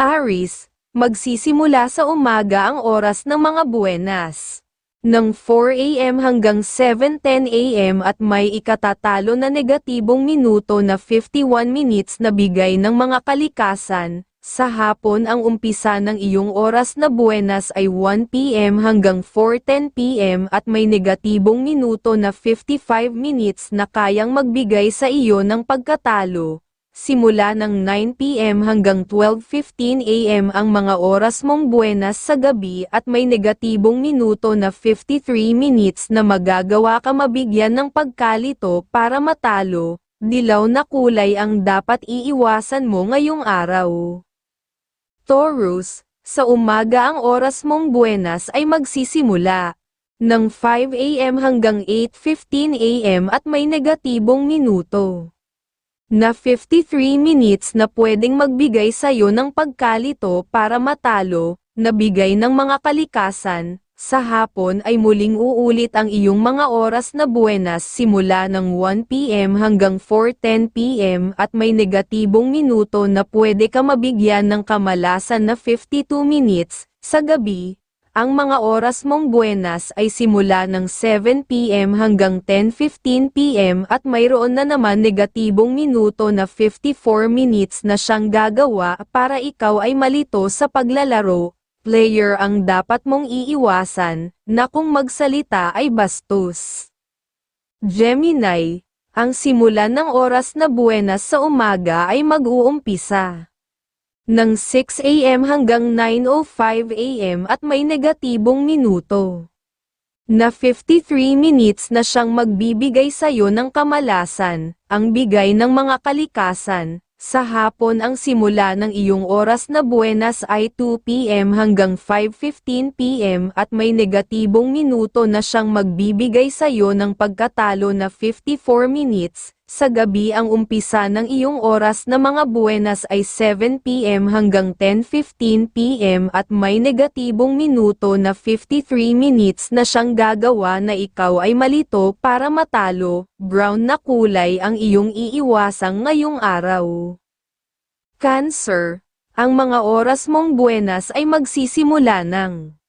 Aris, magsisimula sa umaga ang oras ng mga buwenas. Ng 4 a.m. hanggang 7.10 a.m. at may ikatatalo na negatibong minuto na 51 minutes na bigay ng mga kalikasan, sa hapon ang umpisa ng iyong oras na buwenas ay 1 p.m. hanggang 4.10 p.m. at may negatibong minuto na 55 minutes na kayang magbigay sa iyo ng pagkatalo. Simula ng 9pm hanggang 12.15 am ang mga oras mong buenas sa gabi at may negatibong minuto na 53 minutes na magagawa ka mabigyan ng pagkalito para matalo, dilaw na kulay ang dapat iiwasan mo ngayong araw. Taurus, sa umaga ang oras mong buenas ay magsisimula ng 5am hanggang 8.15 am at may negatibong minuto na 53 minutes na pwedeng magbigay sa'yo ng pagkalito para matalo, na bigay ng mga kalikasan, sa hapon ay muling uulit ang iyong mga oras na buenas simula ng 1pm hanggang 4.10pm at may negatibong minuto na pwede ka mabigyan ng kamalasan na 52 minutes, sa gabi, ang mga oras mong buenas ay simula ng 7pm hanggang 10.15pm at mayroon na naman negatibong minuto na 54 minutes na siyang gagawa para ikaw ay malito sa paglalaro. Player ang dapat mong iiwasan, na kung magsalita ay bastos. Gemini, ang simulan ng oras na buenas sa umaga ay mag-uumpisa ng 6 a.m. hanggang 9.05 a.m. at may negatibong minuto na 53 minutes na siyang magbibigay sa'yo ng kamalasan, ang bigay ng mga kalikasan. Sa hapon ang simula ng iyong oras na buenas ay 2pm hanggang 5.15pm at may negatibong minuto na siyang magbibigay sa'yo ng pagkatalo na 54 minutes, sa gabi ang umpisa ng iyong oras na mga buenas ay 7pm hanggang 10.15pm at may negatibong minuto na 53 minutes na siyang gagawa na ikaw ay malito para matalo, brown na kulay ang iyong iiwasang ngayong araw. Cancer, ang mga oras mong buenas ay magsisimula ng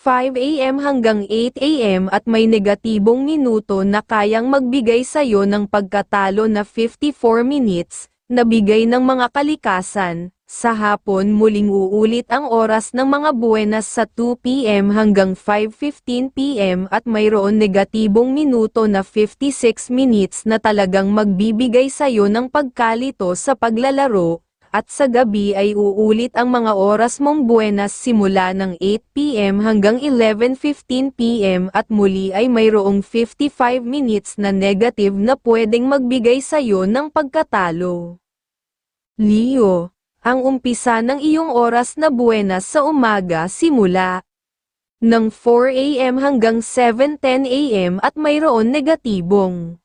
5 a.m. hanggang 8 a.m. at may negatibong minuto na kayang magbigay sa'yo ng pagkatalo na 54 minutes, na bigay ng mga kalikasan. Sa hapon muling uulit ang oras ng mga buwenas sa 2 p.m. hanggang 5.15 p.m. at mayroon negatibong minuto na 56 minutes na talagang magbibigay sa'yo ng pagkalito sa paglalaro, at sa gabi ay uulit ang mga oras mong buenas simula ng 8pm hanggang 11.15pm at muli ay mayroong 55 minutes na negative na pwedeng magbigay sa'yo ng pagkatalo. Leo, ang umpisa ng iyong oras na buenas sa umaga simula ng 4am hanggang 7.10am at mayroon negatibong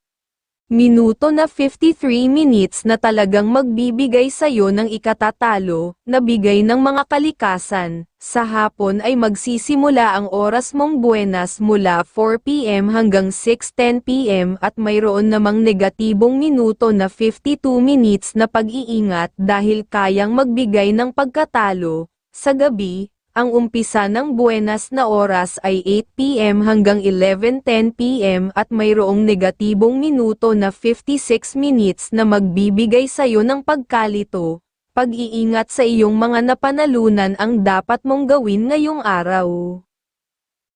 Minuto na 53 minutes na talagang magbibigay sa'yo ng ikatatalo, na bigay ng mga kalikasan. Sa hapon ay magsisimula ang oras mong buenas mula 4pm hanggang 6.10pm at mayroon namang negatibong minuto na 52 minutes na pag-iingat dahil kayang magbigay ng pagkatalo. Sa gabi, ang umpisa ng buenas na oras ay 8pm hanggang 11.10pm at mayroong negatibong minuto na 56 minutes na magbibigay sa'yo ng pagkalito. Pag-iingat sa iyong mga napanalunan ang dapat mong gawin ngayong araw.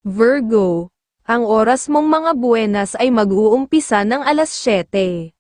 Virgo, ang oras mong mga buenas ay mag-uumpisa ng alas 7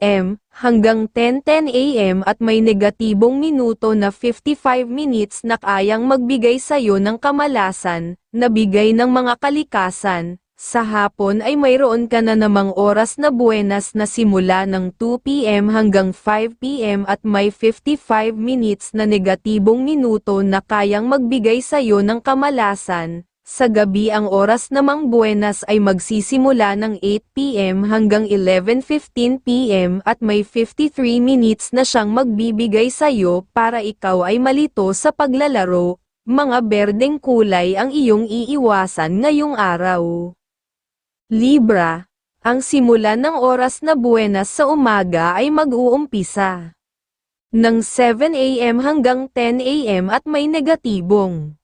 a.m hanggang 10.10 am at may negatibong minuto na 55 minutes na kayang magbigay sa'yo ng kamalasan, na bigay ng mga kalikasan. Sa hapon ay mayroon ka na namang oras na buenas na simula ng 2pm hanggang 5pm at may 55 minutes na negatibong minuto na kayang magbigay sa'yo ng kamalasan, sa gabi ang oras namang buenas ay magsisimula ng 8pm hanggang 11.15pm at may 53 minutes na siyang magbibigay sa'yo para ikaw ay malito sa paglalaro, mga berdeng kulay ang iyong iiwasan ngayong araw. Libra, ang simulan ng oras na buenas sa umaga ay mag-uumpisa ng 7 a.m. hanggang 10 a.m. at may negatibong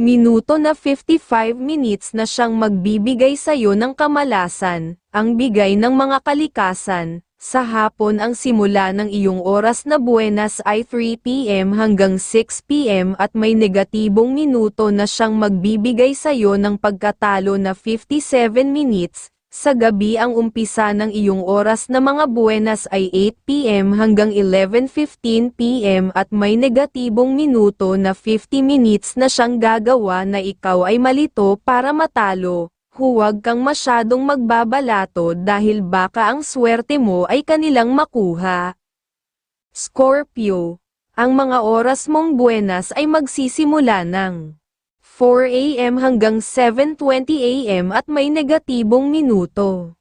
minuto na 55 minutes na siyang magbibigay sa'yo ng kamalasan, ang bigay ng mga kalikasan. Sa hapon ang simula ng iyong oras na buenas ay 3pm hanggang 6pm at may negatibong minuto na siyang magbibigay sa'yo ng pagkatalo na 57 minutes. Sa gabi ang umpisa ng iyong oras na mga buenas ay 8pm hanggang 11.15pm at may negatibong minuto na 50 minutes na siyang gagawa na ikaw ay malito para matalo. Huwag kang masyadong magbabalato dahil baka ang swerte mo ay kanilang makuha. Scorpio, ang mga oras mong buenas ay magsisimula ng 4 a.m. hanggang 7.20 a.m. at may negatibong minuto.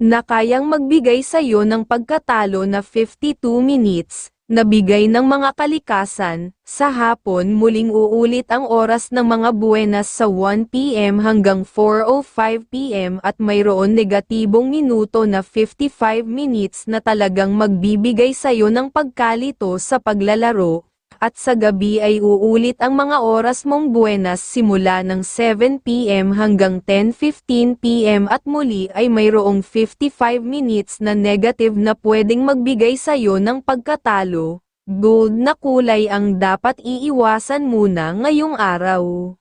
Na kayang magbigay sa iyo ng pagkatalo na 52 minutes, na bigay ng mga kalikasan, sa hapon muling uulit ang oras ng mga buenas sa 1 p.m. hanggang 4.05 p.m. at mayroon negatibong minuto na 55 minutes na talagang magbibigay sa iyo ng pagkalito sa paglalaro, at sa gabi ay uulit ang mga oras mong buenas simula ng 7pm hanggang 10.15pm at muli ay mayroong 55 minutes na negative na pwedeng magbigay sa'yo ng pagkatalo. Gold na kulay ang dapat iiwasan muna ngayong araw.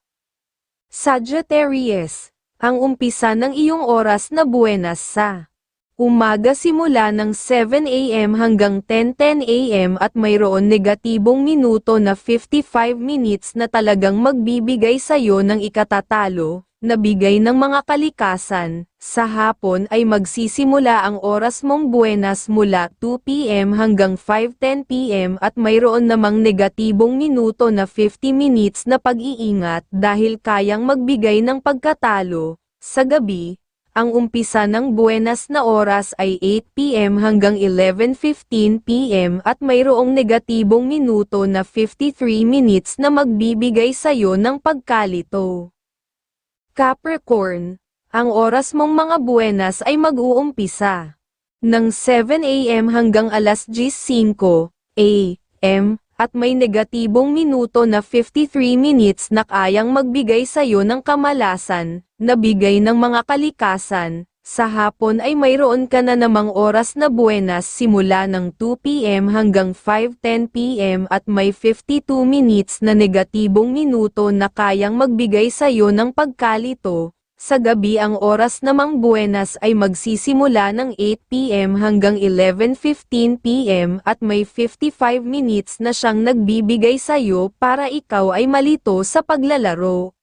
Sagittarius, ang umpisa ng iyong oras na buenas sa Umaga simula ng 7 a.m. hanggang 10.10 a.m. at mayroon negatibong minuto na 55 minutes na talagang magbibigay sa'yo ng ikatatalo, na bigay ng mga kalikasan. Sa hapon ay magsisimula ang oras mong buenas mula 2 p.m. hanggang 5.10 p.m. at mayroon namang negatibong minuto na 50 minutes na pag-iingat dahil kayang magbigay ng pagkatalo. Sa gabi, ang umpisa ng buenas na oras ay 8pm hanggang 11.15pm at mayroong negatibong minuto na 53 minutes na magbibigay sa'yo ng pagkalito. Capricorn, ang oras mong mga buenas ay mag-uumpisa ng 7am hanggang alas 10.05 am at may negatibong minuto na 53 minutes na kayang magbigay sa'yo ng kamalasan, na bigay ng mga kalikasan. Sa hapon ay mayroon ka na namang oras na buenas simula ng 2pm hanggang 5.10pm at may 52 minutes na negatibong minuto na kayang magbigay sa'yo ng pagkalito, sa gabi ang oras namang buenas ay magsisimula ng 8pm hanggang 11.15pm at may 55 minutes na siyang nagbibigay sa'yo para ikaw ay malito sa paglalaro.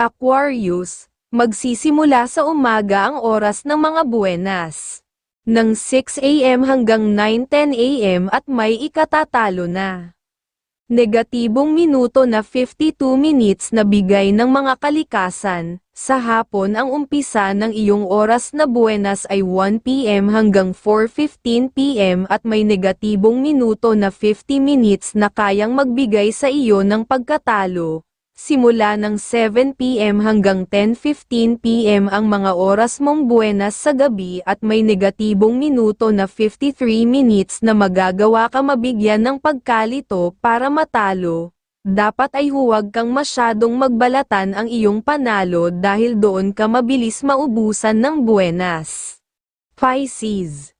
Aquarius, magsisimula sa umaga ang oras ng mga buenas. Ng 6am hanggang 9.10am at may ikatatalo na negatibong minuto na 52 minutes na bigay ng mga kalikasan. Sa hapon ang umpisa ng iyong oras na buenas ay 1pm hanggang 4.15pm at may negatibong minuto na 50 minutes na kayang magbigay sa iyo ng pagkatalo. Simula ng 7pm hanggang 10.15pm ang mga oras mong buenas sa gabi at may negatibong minuto na 53 minutes na magagawa ka mabigyan ng pagkalito para matalo. Dapat ay huwag kang masyadong magbalatan ang iyong panalo dahil doon ka mabilis maubusan ng buenas. Pisces.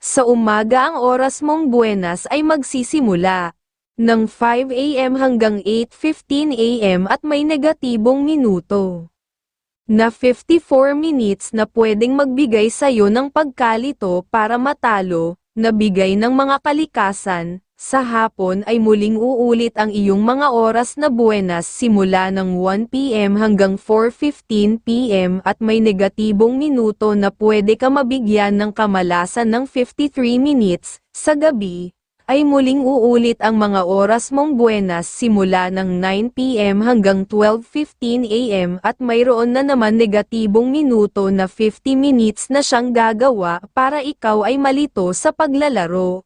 Sa umaga ang oras mong buenas ay magsisimula ng 5 a.m. hanggang 8.15 a.m. at may negatibong minuto na 54 minutes na pwedeng magbigay sa'yo ng pagkalito para matalo, na bigay ng mga kalikasan, sa hapon ay muling uulit ang iyong mga oras na buenas simula ng 1pm hanggang 4.15pm at may negatibong minuto na pwede ka mabigyan ng kamalasan ng 53 minutes, sa gabi, ay muling uulit ang mga oras mong buenas simula ng 9pm hanggang 12.15 am at mayroon na naman negatibong minuto na 50 minutes na siyang gagawa para ikaw ay malito sa paglalaro.